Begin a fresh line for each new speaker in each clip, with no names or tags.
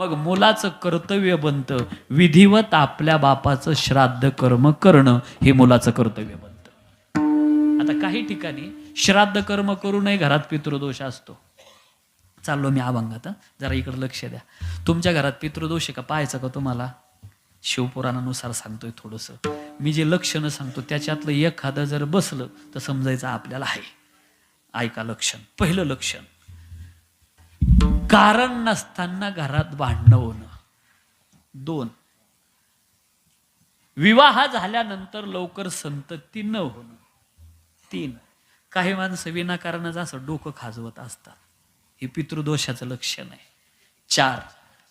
मग मुलाचं कर्तव्य बनतं. विधिवत आपल्या बापाचं श्राद्ध कर्म करणं हे मुलाचं कर्तव्य बनतं. आता काही ठिकाणी श्राद्ध कर्म करूनही घरात पितृदोष असतो. चाललो मी अभंगात जरा इकडे लक्ष द्या. तुमच्या घरात पितृदोष आहे का? पाहायचं का तुम्हाला? शिवपुराणानुसार सांगतोय थोडंसं. मी जे लक्षणं सांगतो त्याच्यातलं एखादं जर बसलं तर समजायचं आपल्याला आहे. ऐका लक्षण. पहिलं लक्षण. कारण नसताना घरात भांडणं होणं. दोन. विवाह झाल्यानंतर लवकर संतती न होणं. तीन. काही माणसं विनाकारणच असं डोकं खाजवत असतात. हे पितृदोषाचं लक्षण आहे. चार.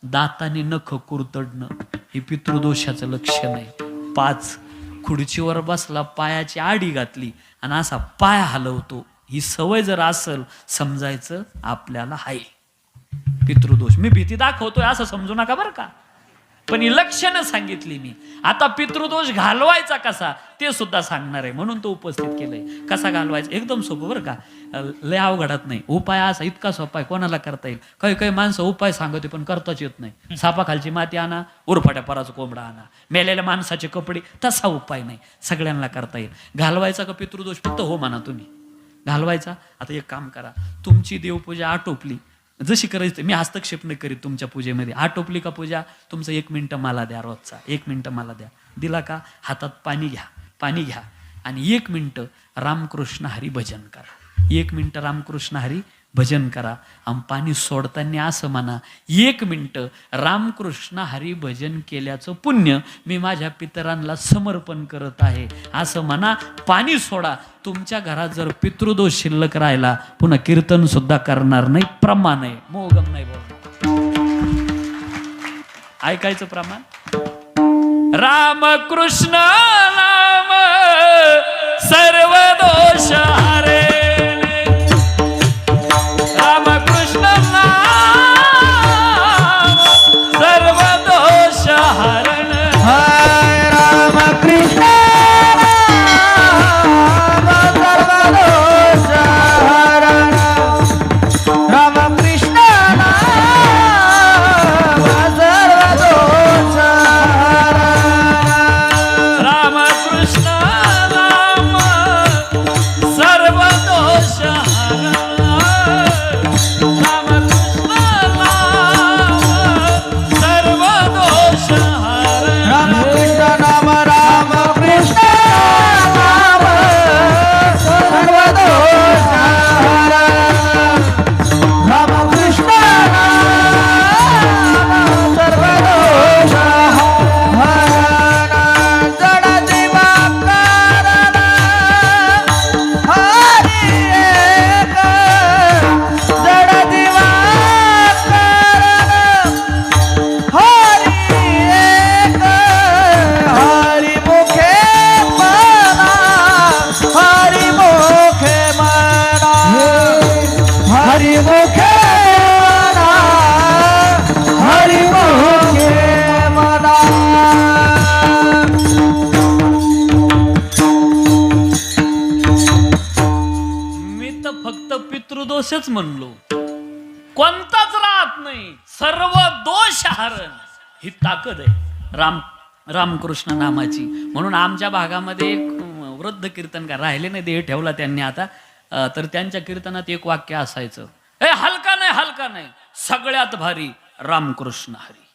दाताने नख कुरतडणं. हे पितृदोषाचं लक्षण आहे. पाच. खुर्चीवर बसला पायाची आडी घातली आणि असा पाय हलवतो. ही सवय जर असेल समजायचं आपल्याला आहे पितृदोष. मी भीती दाखवतोय असं समजू नका बरं का. पण ही लक्षणं सांगितली मी. आता पितृदोष घालवायचा कसा ते सुद्धा सांगणार आहे. म्हणून तो उपस्थित केलंय. कसा घालवायचा? एकदम सोपं बरं का. लय अवघडात नाही. उपाय असा इतका सोपा आहे. कोणाला करता येईल? काही काही माणसं उपाय सांगते पण करताच येत नाही. सापाखालची माती आणा उरफाट्या पराचा कोंबडा आणा. मेलेल्या माणसाचे कपडे तसा उपाय नाही. सगळ्यांना करता येईल. घालवायचा का पितृदोष? फक्त हो म्हणा तुम्ही. घालवायचा? आता एक काम करा. तुमची देवपूजा आटोपली. जशी करायची मी हस्तक्षेप नाही करीत तुमच्या पूजेमध्ये. आटोपली का पूजा? तुमचं एक मिनटं मला द्या रोजचा. एक मिनटं मला द्या. दिला का? हातात पाणी घ्या. पाणी घ्या. आणि एक मिनटं रामकृष्ण हरी भजन करा. एक मिनटं रामकृष्ण हरी भजन करा. आणि पाणी सोडताना असं म्हणा एक मिनटं रामकृष्ण हरी भजन केल्याचं पुण्य मी माझ्या पितरांना समर्पण करत आहे. असं म्हणा पाणी सोडा. तुमच्या घरात जर पितृदोष शिल्लक राहिला पुन्हा कीर्तन सुद्धा करणार नाही प्रमाण आहे मोगम नाही बोल ऐकायचं प्रमाण? रामकृष्ण फक्त पितृदोषच म्हणलो. कोणताच राहत नाही. सर्व दोष हरण. ही ताकद आहे. राम रामकृष्ण नामाची. म्हणून आमच्या भागामध्ये एक वृद्ध कीर्तनकार राहिले नाही देह ठेवला त्यांनी आता. तर त्यांच्या कीर्तनात एक वाक्य असायचं. ए हलका नाही हलका नाही. सगळ्यात भारी रामकृष्ण हरी.